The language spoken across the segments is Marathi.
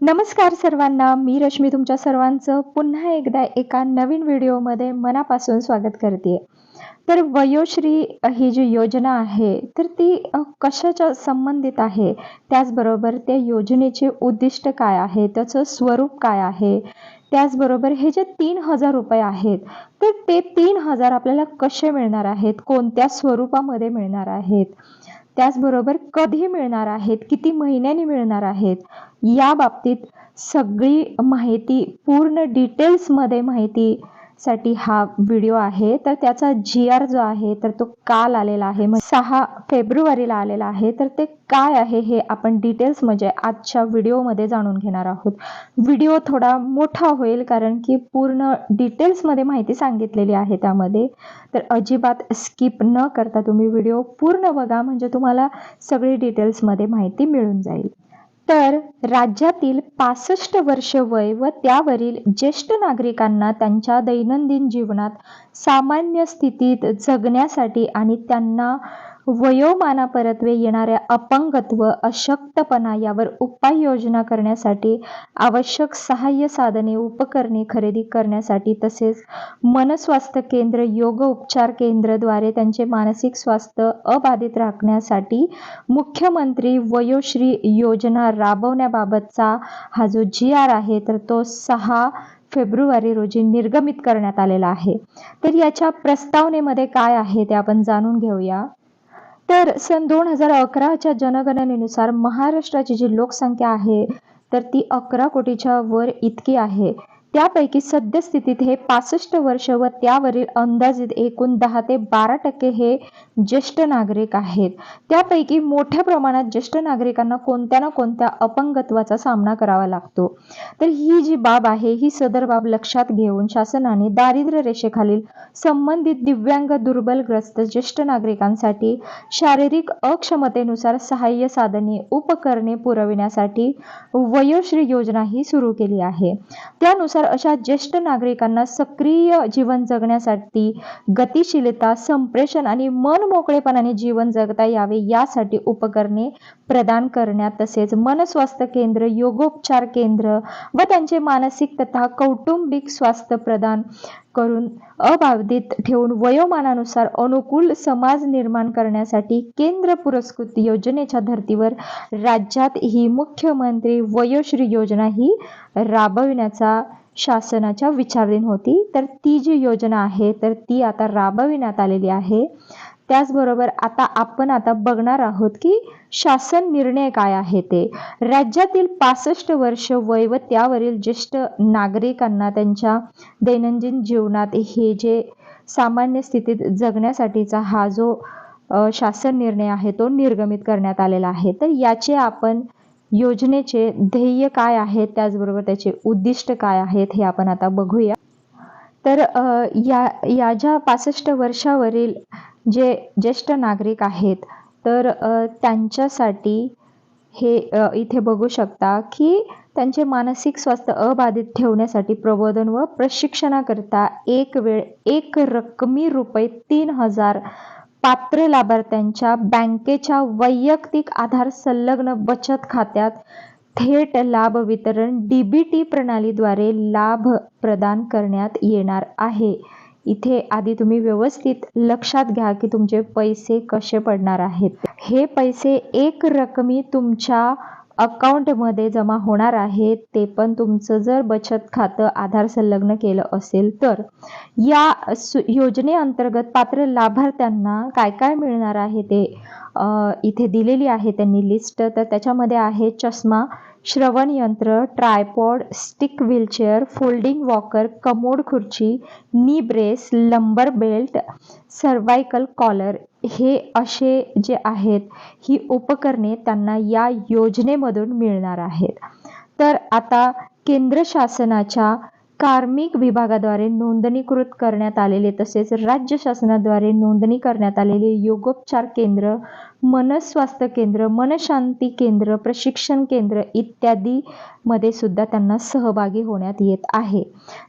नमस्कार सर्वांना मी रश्मी तुमच्या सर्वांचं पुन्हा एकदा एका नवीन व्हिडिओमध्ये मनापासून स्वागत करते. तर वयोश्री ही जी योजना आहे तर ती कशाच्या संबंधित आहे? त्याचबरोबर त्या योजनेचे उद्दिष्ट काय आहे? त्याचं स्वरूप काय आहे? त्याचबरोबर हे जे तीन हजार रुपये आहेत तर ते तीन हजार आपल्याला कसे मिळणार आहेत? कोणत्या स्वरूपामध्ये मिळणार आहेत? त्याचबरोबर कधी मिळणार आहेत? किती महिन्यांनी मिळणार आहेत? या बाबतीत सगळी माहिती पूर्ण डिटेल्समध्ये माहिती साठी हा व्हिडिओ आहे. तर त्याचा जी आर जो आहे तर तो काल आलेला आहे. म्हणजे सहा फेब्रुवारीला आलेला आहे. तर ते काय आहे हे आपण डिटेल्स म्हणजे आजच्या व्हिडिओमध्ये जाणून घेणार आहोत. व्हिडिओ थोडा मोठा होईल कारण की पूर्ण डिटेल्समध्ये माहिती सांगितलेली आहे त्यामध्ये. तर अजिबात स्किप न करता तुम्ही व्हिडिओ पूर्ण बघा. म्हणजे तुम्हाला सगळी डिटेल्समध्ये माहिती मिळून जाईल. तर राज्यातील पासष्ट वर्ष वय व त्यावरील ज्येष्ठ नागरिकांना त्यांच्या दैनंदिन जीवनात सामान्य स्थितीत जगण्यासाठी आणि त्यांना वयोमानापरत्वे येणाऱ्या अपंगत्व अशक्तपणा यावर उपाययोजना करण्यासाठी आवश्यक सहाय्य साधने उपकरणे खरेदी करण्यासाठी तसेच मनस्वास्थ्य केंद्र योग उपचार केंद्रद्वारे त्यांचे मानसिक स्वास्थ्य अबाधित राखण्यासाठी मुख्यमंत्री वयोश्री योजना राबवण्याबाबतचा हा जो जी आर आहे तर तो सहा फेब्रुवारी रोजी निर्गमित करण्यात आलेला आहे. तर याच्या प्रस्तावनेमध्ये काय आहे ते आपण जाणून घेऊया. तर सन दोन हजार अकराच्या जनगणनेनुसार महाराष्ट्राची जी लोकसंख्या आहे तर ती अकरा कोटीच्या वर इतकी आहे. त्यापैकी सद्यस्थितीत हे पासष्ट वर्ष व त्यावरील अंदाजित एकूण दहा ते बारा टक्के हे ज्येष्ठ नागरिक आहेत. त्यापैकी मोठ्या प्रमाणात ज्येष्ठ नागरिकांना कोणत्या ना कोणत्या अपंगत्वाचा सामना करावा लागतो. तर ही जी बाब आहे ही सदर बाब लक्षात घेऊन शासनाने दारिद्र्य रेषेखालील संबंधित दिव्यांग दुर्बलग्रस्त ज्येष्ठ नागरिकांसाठी शारीरिक अक्षमतेनुसार सहाय्य साधने उपकरणे पुरविण्यासाठी वयोश्री योजना ही सुरू केली आहे. त्यानुसार अशा ज्येष्ठ नागरिकांना सक्रिय जीवन जगण्यासाठी गतिशीलता संप्रेषण आणि मन मोकळेपणाने जीवन जगता यावे यासाठी उपकरणे प्रदान करण्यात तसेच मनस्वास्थ्य केंद्र योगोपचार केंद्र व त्यांचे मानसिक तथा कौटुंबिक स्वास्थ्य प्रदान करून अबाधित ठेवून वयोमानानुसार अनुकूल समाज निर्माण करण्यासाठी केंद्र पुरस्कृत योजनेच्या धर्तीवर राज्यात ही मुख्यमंत्री वयोश्री योजना ही राबविण्याचा शासनाच्या विचारधीन होती. तर ती जी योजना आहे तर ती आता राबविण्यात आलेली आहे. त्याचबरोबर आता आपण आता बघणार आहोत की शासन निर्णय काय आहे ते. राज्यातील पासष्ट वर्ष वय व त्यावरील ज्येष्ठ नागरिकांना त्यांच्या दैनंदिन जीवनात हे जे सामान्य स्थितीत जगण्यासाठीचा हा जो शासन निर्णय आहे तो निर्गमित करण्यात आलेला आहे. तर याचे आपण योजनेचे ध्येय काय आहेत त्याचबरोबर त्याचे उद्दिष्ट काय आहेत हे आपण आता बघूया. तर या या ज्या पासष्ट वर्षावरील जे ज्येष्ठ नागरिक आहेत तर त्यांच्यासाठी हे इथे बघू शकता की त्यांचे मानसिक स्वास्थ्य अबाधित ठेवण्यासाठी प्रबोधन व प्रशिक्षणाकरिता एक वेळ एक रकमी रुपये तीन हजार पात्र लाभार्थ्यांच्या बँकेच्या वैयक्तिक आधार संलग्न बचत खात्यात थेट लाभ वितरण डीबीटी प्रणालीद्वारे लाभ प्रदान करण्यात येणार आहे. इथे आधी तुम्ही व्यवस्थित लक्षात घ्या की तुमचे पैसे कसे पडणार आहेत. हे पैसे एक रकमी तुमच्या अकाउंटमध्ये जमा होणार आहे ते पण तुमचं जर बचत खातं आधार संलग्न केलं असेल तर. या सु योजनेअंतर्गत पात्र लाभार्थ्यांना काय काय मिळणार आहे ते इथे दिलेली आहे त्यांनी लिस्ट तर त्याच्यामध्ये आहे चष्मा श्रवण यंत्र tripod stick wheelchair folding walker commode खुर्ची knee brace lumbar belt cervical collar हे असे जे आहेत ही उपकरणे त्यांना या योजनेमधून मिळणार आहेत. तर आता केंद्र शासनाच्या कार्मिक विभागाद्वारे नोंदणीकृत करण्यात आलेले तसेच राज्य शासनाद्वारे नोंदणी करण्यात आलेले योगोपचार केंद्र मनस्वास्थ्य केंद्र मनशांती केंद्र प्रशिक्षण केंद्र इत्यादीमध्ये सुद्धा त्यांना सहभागी होण्यात येत आहे.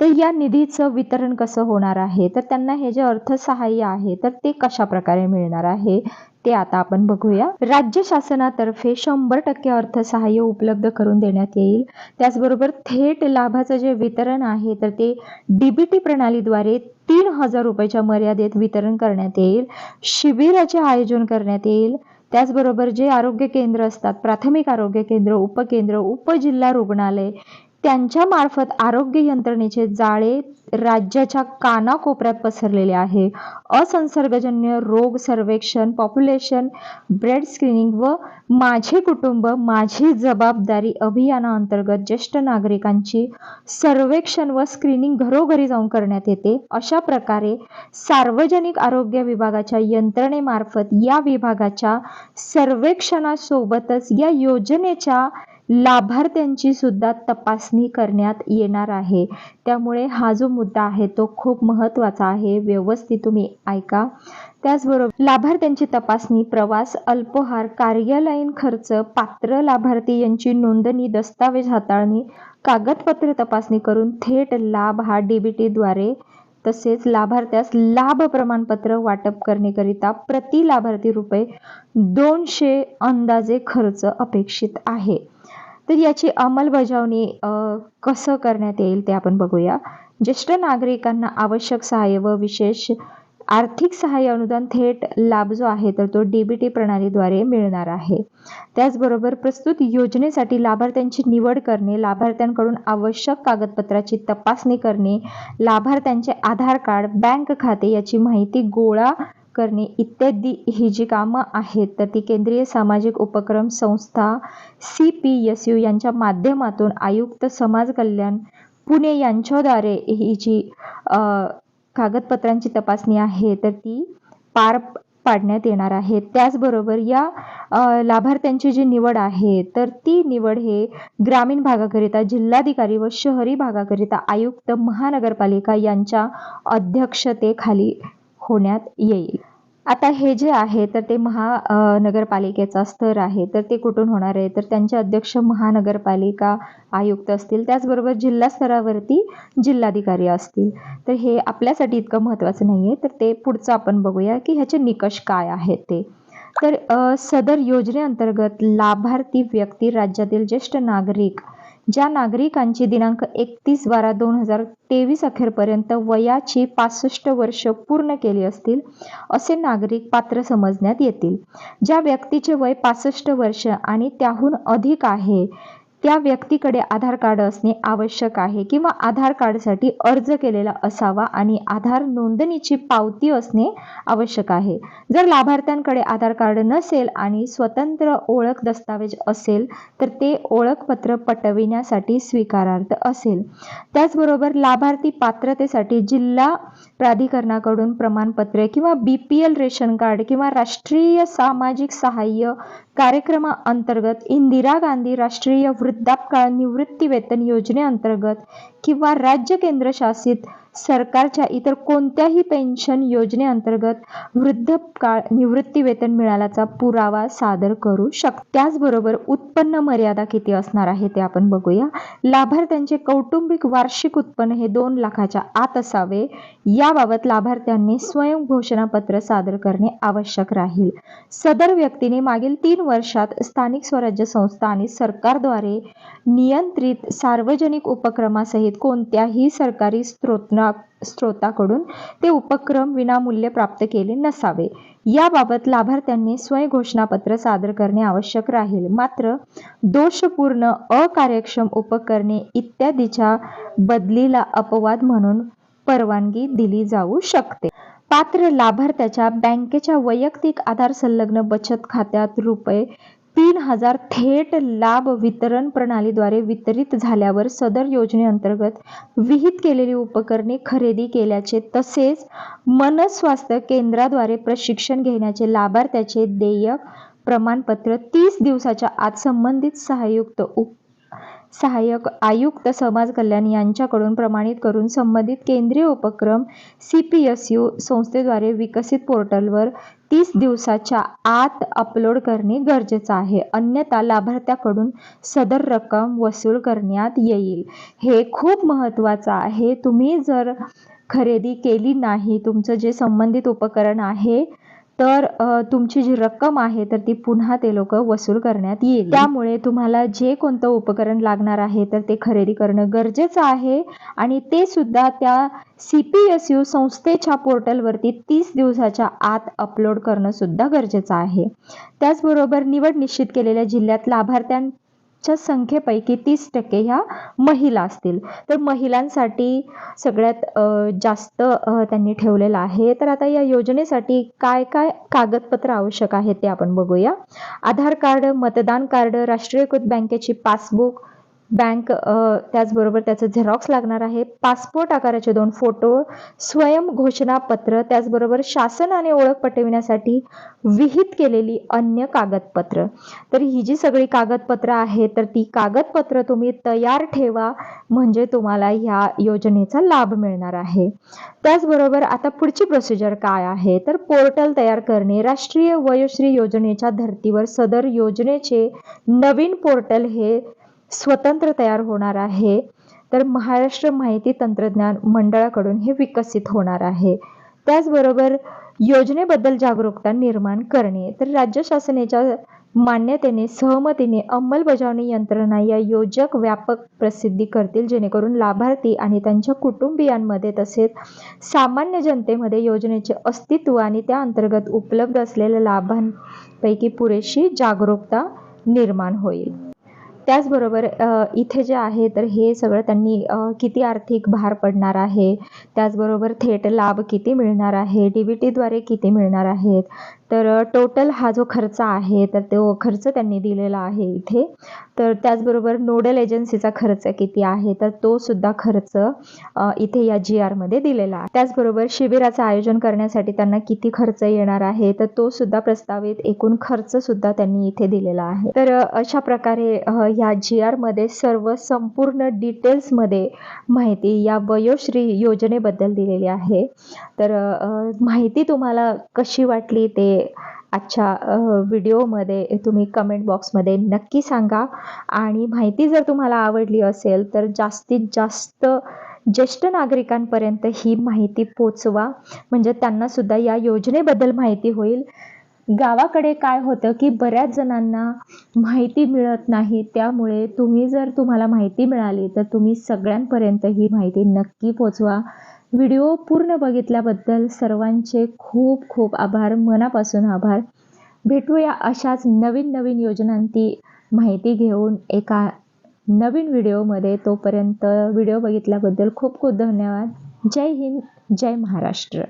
तर या निधीचं वितरण कसं होणार आहे? तर त्यांना हे जे अर्थसहाय्य आहे तर ते कशा प्रकारे मिळणार आहे ते आता आपण बघूया. राज्य शासनातर्फे शंभर टक्के अर्थसहाय्य उपलब्ध करून देण्यात येईल. त्याचबरोबर थेट लाभाचं जे वितरण आहे तर ते डीबीटी प्रणालीद्वारे तीन हजार रुपयाच्या मर्यादेत वितरण करण्यात येईल शिबिराचे आयोजन करण्यात येईल. त्याचबरोबर जे आरोग्य केंद्र असतात प्राथमिक आरोग्य केंद्र उपकेंद्र उपजिल्हा रुग्णालय त्यांच्या मार्फत आरोग्य यंत्रणेचे जाळे राज्याच्या कानाकोपऱ्यात पसरलेले आहे. असंसर्गजन्य रोग सर्वेक्षण पॉप्युलेशन ब्रेड स्क्रीनिंग व माझे कुटुंब माझी जबाबदारी अभियानाअंतर्गत ज्येष्ठ नागरिकांची सर्वेक्षण व स्क्रीनिंग घरोघरी जाऊन करण्यात येते. अशा प्रकारे सार्वजनिक आरोग्य विभागाच्या यंत्रणेमार्फत या विभागाच्या सर्वेक्षणासोबतच या योजनेच्या लाभार्थ्यांची सुद्धा तपासणी करण्यात येणार आहे. त्यामुळे हा जो मुद्दा आहे तो खूप महत्त्वाचा आहे. व्यवस्थित तुम्ही ऐका. त्याचबरोबर लाभार्थ्यांची तपासणी प्रवास अल्पहार कार्यालयीन खर्च पात्र लाभार्थी यांची नोंदणी दस्तावेज हाताळणी कागदपत्र तपासणी करून थेट लाभ हा डीबीटीद्वारे तसेच लाभार्थ्यास लाभ प्रमाणपत्र वाटप करण्याकरिता प्रति लाभार्थी रुपये दोनशे अंदाजे खर्च अपेक्षित आहे. तर याची अंमलबजावणी कसं करण्यात येईल ते आपण बघूया. ज्येष्ठ नागरिकांना आवश्यक सहाय्य व विशेष आर्थिक सहाय्य अनुदान थेट लाभ जो आहे तर तो डीबीटी प्रणालीद्वारे मिळणार आहे. त्याचबरोबर प्रस्तुत योजनेसाठी लाभार्थ्यांची निवड करणे लाभार्थ्यांकडून आवश्यक कागदपत्राची तपासणी करणे लाभार्थ्यांचे आधार कार्ड बँक खाते याची माहिती गोळा करणे इत्यादी ही जी कामं आहेत तर ती केंद्रीय सामाजिक उपक्रम संस्था सी पी एस यू यांच्या माध्यमातून आयुक्त समाज कल्याण पुणे यांच्याद्वारे ही जी कागदपत्रांची तपासणी आहे तर ती पार पाडण्यात येणार आहे. त्याचबरोबर या लाभार्थ्यांची जी निवड आहे तर ती निवड हे ग्रामीण भागाकरिता जिल्हाधिकारी व शहरी भागाकरिता आयुक्त महानगरपालिका यांच्या अध्यक्षतेखाली होण्यात येईल. आता हे जे आहे तर ते महानगरपालिकेचा स्तर आहे. तर ते कुठून होणार आहे? तर त्यांचे अध्यक्ष महानगरपालिका आयुक्त असतील. त्याचबरोबर जिल्हा स्तरावरती जिल्हाधिकारी असतील. तर हे आपल्यासाठी इतकं महत्त्वाचं नाही आहे तर ते पुढचं आपण बघूया की ह्याचे निकष काय आहेत ते. तर सदर योजनेअंतर्गत लाभार्थी व्यक्ती राज्यातील ज्येष्ठ नागरिक ज्या नागरिकांची दिनांक एकतीस बारा दोन हजार तेवीस अखेरपर्यंत वयाची पासष्ट वर्ष पूर्ण केली असतील असे नागरिक पात्र समजण्यात येतील. ज्या व्यक्तीचे वय पासष्ट वर्ष आणि त्याहून अधिक आहे त्या व्यक्तीकडे आधार कार्ड असणे आवश्यक आहे किंवा आधार कार्डसाठी अर्ज केलेला असावा आणि आधार नोंदणीची पावती असणे आवश्यक आहे. जर लाभार्थ्यांकडे आधार कार्ड नसेल आणि स्वतंत्र ओळख दस्तावेज असेल तर ते ओळखपत्र पटविण्यासाठी स्वीकारार्थ असेल. त्याचबरोबर लाभार्थी पात्रतेसाठी जिल्हा प्राधिकरणाकडून प्रमाणपत्र किंवा B P L ration card किंवा राष्ट्रीय सामाजिक सहाय्य कार्यक्रमाअंतर्गत इंदिरा गांधी राष्ट्रीय वृद्धापकाळ निवृत्ती वेतन योजनेअंतर्गत किंवा राज्य केंद्रशासित सरकारच्या इतर कोणत्याही पेन्शन योजनेअंतर्गत वृद्धकाळ निवृत्ती वेतन मिळाल्याचा पुरावा सादर करू शक त्याचबरोबर उत्पन्न मर्यादा किती असणार आहे ते आपण बघूया. लाभार्थ्यांचे कौटुंबिक वार्षिक उत्पन्न हे दोन लाखाच्या आत असावे. याबाबत लाभार्थ्यांनी स्वयं घोषणापत्र सादर करणे आवश्यक राहील. सदर व्यक्तीने मागील तीन वर्षात स्थानिक स्वराज्य संस्था आणि सरकारद्वारे नियंत्रित सार्वजनिक उपक्रमासहित कोणत्याही सरकारी स्त्रोतना स्त्रोता स्त्रोताकडून ते उपक्रम विनामूल्य प्राप्त केले नसावे. याबाबत लाभार्थ्यांनी स्वयंघोषणापत्र सादर करणे आवश्यक राहील. मात्र दोषपूर्ण अकार्यक्षम उपकरणे इत्यादीच्या बदलीला अपवाद म्हणून परवानगी दिली जाऊ शकते. पात्र लाभार्थ्याच्या बँकेच्या वैयक्तिक आधार संलग्न बचत खात्यात रुपये तीन हजार थेट लाभ वितरण प्रणालीद्वारे वितरित झाल्यावर सदर योजनेअंतर्गत विहित केलेली उपकरणे खरेदी केल्याचे तसेच मनस्वास्थ्य केंद्राद्वारे प्रशिक्षण घेण्याचे लाभार्थ्याचे देयक प्रमाणपत्र तीस दिवसाच्या आत संबंधित सहायुक्त उप सहाय्यक आयुक्त समाज कल्याण यांच्याकडून प्रमाणित करून संबंधित केंद्रीय उपक्रम सी पी एस यू संस्थेद्वारे विकसित पोर्टलवर तीस दिवसाच्या आत अपलोड करणे गरजेचं आहे. अन्यथा लाभार्थ्याकडून सदर रक्कम वसूल करण्यात येईल. हे खूप महत्त्वाचं आहे. तुम्ही जर खरेदी केली नाही तुमचं जे संबंधित उपकरण आहे तर तुमची जी रक्कम आहे तर ती पुन्हा ते लोक वसूल करण्यात येईल. त्यामुळे तुम्हाला जे कोणतं उपकरण लागणार आहे तर ते खरेदी करणं गरजेचं आहे. आणि ते सुद्धा त्या सी पी एस यू संस्थेच्या पोर्टलवरती तीस दिवसाच्या आत अपलोड करणं सुद्धा गरजेचं आहे. त्याचबरोबर निवड निश्चित केलेल्या जिल्ह्यात लाभार्थ्यां च्या संख्येपैकी तीस टक्के ह्या महिला असतील. तर महिलांसाठी सगळ्यात जास्त त्यांनी ठेवलेलं आहे. तर आता या योजनेसाठी काय काय कागदपत्र आवश्यक आहेत ते आपण बघूया. आधार कार्ड मतदान कार्ड राष्ट्रीयकृत बँकेची पासबुक बँक त्याचबरोबर त्याचं झेरॉक्स लागणार आहे. पासपोर्ट आकाराचे दोन फोटो स्वयं घोषणापत्र त्याचबरोबर शासनाने ओळख पटविण्यासाठी विहित केलेली अन्य कागदपत्र. तर ही जी सगळी कागदपत्र आहेत तर ती कागदपत्र तुम्ही तयार ठेवा म्हणजे तुम्हाला ह्या योजनेचा लाभ मिळणार आहे. त्याचबरोबर आता पुढची प्रोसिजर काय आहे? तर पोर्टल तयार करणे राष्ट्रीय वयोश्री योजनेच्या धर्तीवर सदर योजनेचे नवीन पोर्टल हे स्वतंत्र तयार होणार आहे. तर महाराष्ट्र माहिती तंत्रज्ञान मंडळाकडून हे विकसित होणार आहे. त्याचबरोबर योजनेबद्दल जागरूकता निर्माण करणे. तर राज्य शासनाच्या मान्यतेने सहमतीने अंमलबजावणी यंत्रणा या योजक व्यापक प्रसिद्धी करतील जेणेकरून लाभार्थी आणि त्यांच्या कुटुंबियांमध्ये तसेच सामान्य जनतेमध्ये योजनेचे अस्तित्व आणि त्या अंतर्गत उपलब्ध असलेल्या लाभांपैकी पुरेशी जागरूकता निर्माण होईल. त्याचबरोबर इथे जे आहे तर हे सगळं त्यांनी किती आर्थिक भार पडणार आहे त्याचबरोबर थेट लाभ किती मिळणार आहे डी बी टीद्वारे किती मिळणार आहेत तर टोटल हा जो खर्च आहे तर तो खर्च त्यांनी दिलेला आहे इथे. तर त्याचबरोबर नोडल एजन्सीचा खर्च किती आहे तर तो सुद्धा खर्च इथे या जी आरमध्ये दिलेला आहे. त्याचबरोबर शिबिराचं आयोजन करण्यासाठी त्यांना किती खर्च येणार आहे तर तो सुद्धा प्रस्तावित एकूण खर्च सुद्धा त्यांनी इथे दिलेला आहे. तर अशा प्रकारे या जी आरमध्ये सर्व संपूर्ण डिटेल्समध्ये माहिती या वयोश्री योजनेबद्दल दिलेली आहे. तर माहिती तुम्हाला कशी वाटली ते आजच्या व्हिडिओमध्ये तुम्ही कमेंट बॉक्समध्ये नक्की सांगा. आणि माहिती जर तुम्हाला आवडली असेल तर जास्तीत जास्त ज्येष्ठ नागरिकांपर्यंत ही माहिती पोचवा. म्हणजे त्यांना सुद्धा या योजनेबद्दल माहिती होईल. गावाकडे काय होतं की बऱ्याच जणांना माहिती मिळत नाही. त्यामुळे तुम्ही जर तुम्हाला माहिती मिळाली तर तुम्ही सगळ्यांपर्यंत ही माहिती नक्की पोचवा. व्हिडिओ पूर्ण बघितल्याबद्दल सर्वांचे खूप खूप आभार मनापासून आभार. भेटूया अशाच नवीन नवीन योजनांची माहिती घेऊन एका नवीन व्हिडिओमध्ये. तोपर्यंत व्हिडिओ बघितल्याबद्दल खूप खूप धन्यवाद. जय हिंद जय महाराष्ट्र.